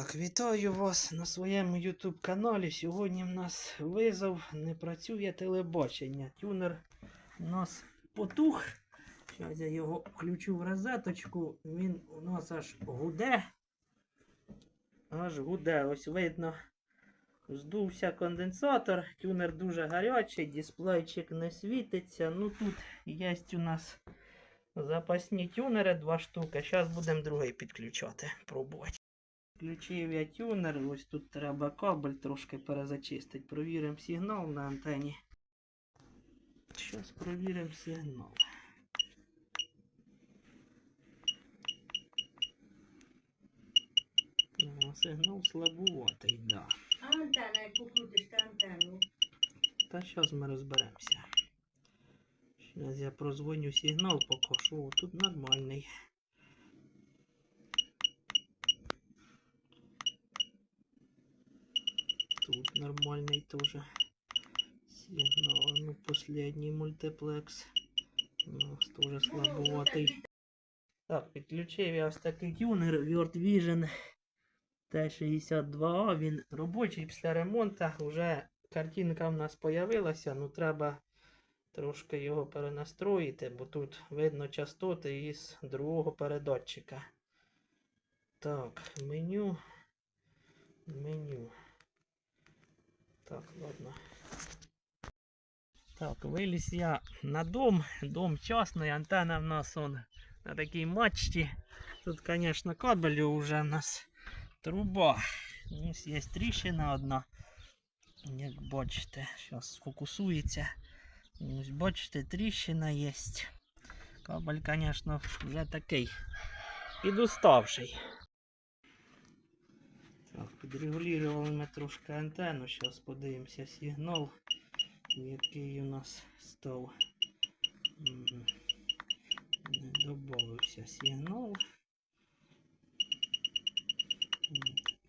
Так, вітаю вас на своєму YouTube каналі. Сьогодні в нас визов, не працює телебачення. Тюнер у нас потух. Зараз я його включу в розеточку. Він у нас аж гуде. Аж гуде. Ось видно. Здувся конденсатор. Тюнер дуже гарячий, дисплейчик не світиться. Ну тут є у нас запасні тюнери, два штуки. Зараз будемо другий підключати. Пробувати. Включив я тюнер, ось тут треба кабель трошки перезачистити. Провіримо сигнал на антені. Зараз провіримо сигнал. О, сигнал слабуватий, да. А антенна, яку крутиш ти антенну? Та зараз ми розберемося. Зараз я прозвоню сигнал поки що. Тут нормальний. Тут нормальный тоже сигнал. Ну, последний мультиплекс. У нас тоже слабоватий. Так, підключив я ось такий тюнер World Vision T62A. Він робочий після ремонту. Вже картинка в нас появилася, ну треба трошки його перенастроїти, бо тут видно частоти із другого передатчика. Так, меню. Меню. Так, ладно. Так, виліз я на дом. Дом частний, антенна в нас он на такій мачті. Тут, звісно, кабелю вже в нас труба. Ось є тріщина одна. Як бачите, зараз сфокусується. Ось бачите, тріщина є. Кабель, звісно, вже такий підуставший. Підрегулювали ми трошки антенну. Зараз подивимося сигнал, який у нас став. Не добавився сигнал.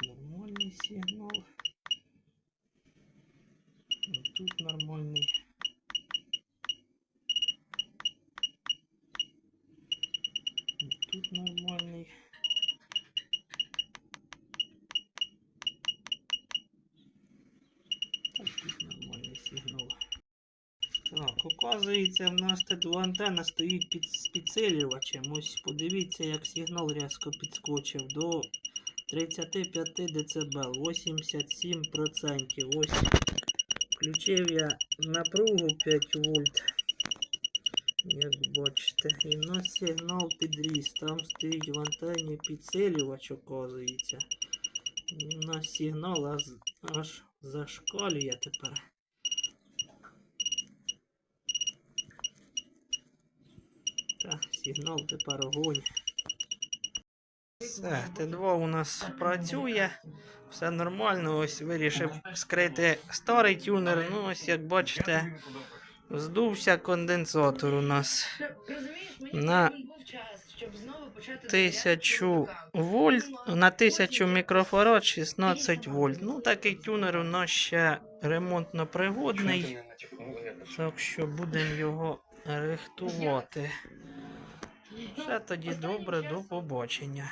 Нормальний сигнал. Тут нормальний. Тут нормальний. Оказується, в нас тут антенна стоїть під підсилювачем. Ось подивіться, як сигнал різко підскочив до 35 дБ, 87%. Ось включив я напругу 5 вольт. Як бачите, і в нас сигнал підріс. Там стоїть в антенні підсилювач, оказується. І в нас сигнал аж зашкалює тепер. Так, сигнал тепер огонь. Все, Т2 у нас працює. Все нормально. Ось вирішив скрити старий тюнер. Ну, ось як бачите, здувся конденсатор у нас на тисячу вольт, на 1000 мікрофарад 16 вольт. Ну, такий тюнер у нас ще ремонтно пригодний. Так що будемо його рихтувати. Все тоді добре, до побачення.